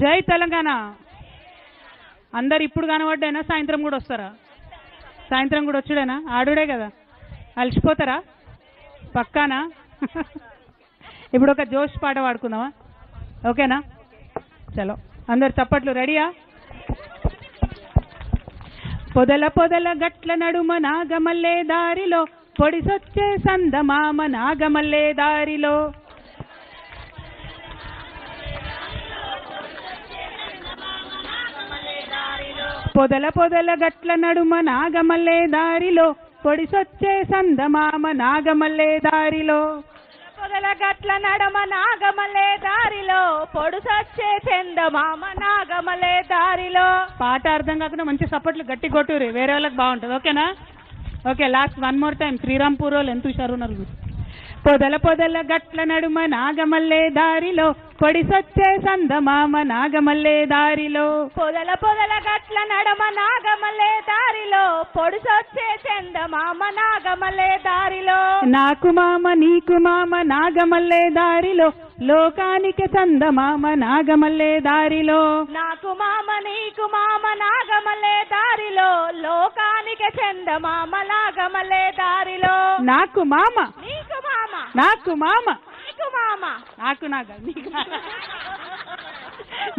జై తెలంగాణ. అందరు ఇప్పుడు కనబడ్డైనా సాయంత్రం కూడా వస్తారా? సాయంత్రం కూడా వచ్చుడేనా? ఆడుడే కదా. అలసిపోతారా? పక్కానా? ఇప్పుడు ఒక జోష్ పాట పాడుకుందామా? ఓకేనా? చలో. అందరు చప్పట్లు రెడీయా? పొదల పొదల గట్ల నడుమ నాగమల్లే దారిలో పొడిసొచ్చే సందమామ నాగమల్లే దారిలో. పొదల పొదల గట్ల నడుమ నాగమల్లే దారిలో పొడిసొచ్చే సందమామ నాగమల్లే దారిలో. పొదల గట్ల నడమ నాగమలే దారిలో పొడుసొచ్చే చందమామ నాగమలే దారిలో. పాట అర్థం కాకుండా మంచి సపోర్ట్లు గట్టి కొట్టురి వేరే వాళ్ళకి బాగుంటుంది ఓకేనా? Okay last one more time Srirampur వాళ్ళు ఎంత హుషారు ఉన్నారు పొదల పొదల గట్ల నడుమ నాగమల్లే దారిలో పొడిసొచ్చే సందమామ నాగమల్లే దారిలో. పొదల పొదల గట్ల నడమ నాగమలే దారిలో పొడుసొచ్చే చందమామ నాగమలే దారిలో. నాకు మామ నీకు మామ నాగమల్లే దారిలో లోకానికి సందమామ నాగమల్లే దారిలో. నాకు మామ నీకు మామ నాగమలే దారిలో లోకానికి చందమామ నాగమలే దారిలో. నాకు మామ నీకు మామ. నాకు మామ. నీకు నాగ నీకు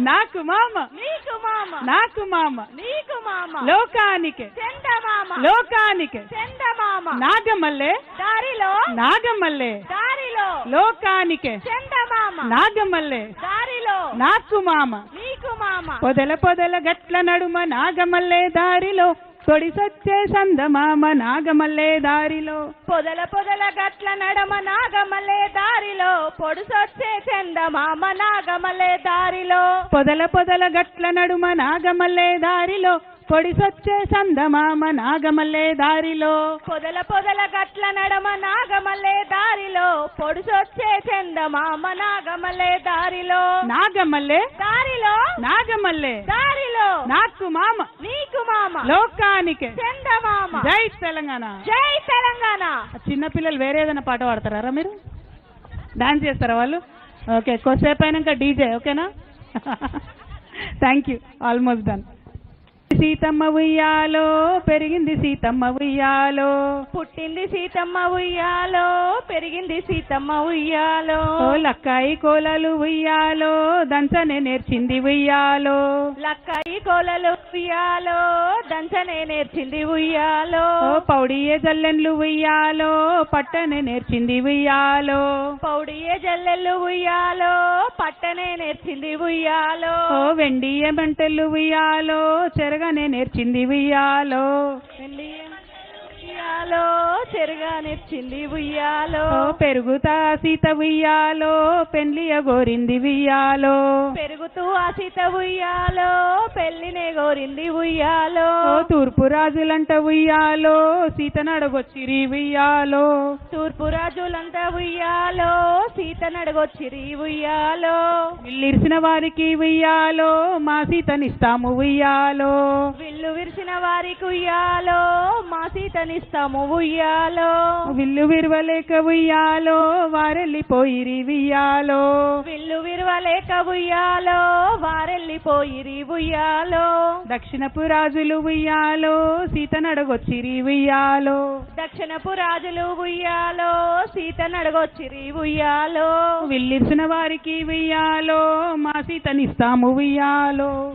నాకు మామ. నీకు మామ. నాకు మామ. నీకు మామ. లోకానికి. చందమామ లోకానికి. చందమామ నాగమల్లే. దారిలో. నాగమల్లే. దారిలో. లోకానికి. చందమామ నాగమల్లే. దారిలో. నాకు మామ. నీకు మామ. పొదల పొదల గట్ల నడుమ నాగమల్లే దారిలో. తొడిసొచ్చే సందమామ నాగమల్లే దారిలో. పొదల పొదల గట్ల నడమ నాగమలే దారిలో. పొడుసొచ్చే చందమామ నాగమలే దారిలో. పొదల పొదల గట్ల నడుమ నాగమల్లే దారిలో. పొడిసొచ్చే సందమామ నాగమల్లే దారిలో. పొదల పొదల గట్ల నడమ నాగమలే దారిలో. పొడుసొచ్చే చందమామ నాగమలే దారిలో. నాగమల్లే దారిలో. నాగమల్లే దారిలో. నాకు మామ. నీకు మామ. లోకానికి చందమామ. జై తెలంగాణ. జై తెలంగాణ. చిన్నపిల్లలు వేరే ఏదైనా పాట పాడతారా మీరు? డాన్స్ చేస్తారా వాళ్ళు? ఓకే కొద్దిసేపు అయినాక డీజే ఓకేనా? Thank you almost done Seethamma ఉయ్యాలో పెరిగింది సీతమ్మ ఉయ్యాలో. పుట్టింది సీతమ్మ ఉయ్యాలో పెరిగింది సీతమ్మ ఉయ్యాలో. లక్కాయి కోలలు ఉయ్యాలో దంచనే నేర్చింది ఉయ్యాలో. లక్కాయి కోలలు ఉయ్యాలో దంచనే నేర్చింది ఉయ్యాలో. పౌడియే జల్లెన్లు ఉయ్యాలో పట్టనే నేర్చింది ఉయ్యాలో. పౌడియే జల్లెళ్ళు ఉయ్యాలో పట్టనే నేర్చింది ఉయ్యాలో. ఓ వెండియ బంటలు ఉయ్యాలో చెరగనే నేర్చింది ఉయ్యాలో. వెండియ ఉయ్యాలో చెరుగా నేర్చింది ఉయ్యాలో. పెరుగుతా సీత ఉయ్యాలో పెండ్లియ గోరింది ఉయ్యాలో. పెరుగుతూ ఆ సీత ఉయ్యాలో పెళ్ళినే గోరింది ఉయ్యాలో. తూర్పు రాజులంట ఉయ్యాలో సీత నడగొచ్చిరి ఉయ్యాలో. తూర్పు రాజులంతా ఉయ్యాలో సీత నడగొచ్చిరి ఉయ్యాలో. విల్లిరిసిన వారికి ఉయ్యాలో మా సీతనిస్తాము ఉయ్యాలో. విల్లు విరిసిన వారికి ఉయ్యాలో మా సీతనిస్తాము ఉయ్యాలో. విల్లు విరవలేక ఉయ్యాలో వారెళ్ళిపోయిరి ఉయ్యాలో. విల్లు విరవలేక ఉయ్యాలో వారెళ్ళిపోయిరి ఉయ్యాలో. దక్షిణపు రాజులు ఉయ్యాలో సీత నడగొచ్చిరి ఉయ్యాలో. దక్షిణపు రాజులు ఉయ్యాలో సీత నడగొచ్చిరి ఉయ్యాలో. విల్లిరిసిన వారికి ఉయ్యాలో మా సీతనిస్తాము ఉయ్యాలో.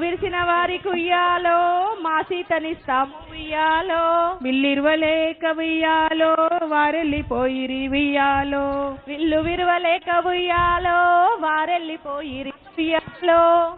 విరిసిన వారికి ఉయ్యాలో మా సీతనిస్తాము ఉయ్యాలో. విల్లిరవలేక ఉయ్యాలో వారెళ్ళిపోయిరి ఉయ్యాలో. విల్లు విరవలేక ఉయ్యాలో వారెళ్ళిపోయిరి ఉయ్యాలో.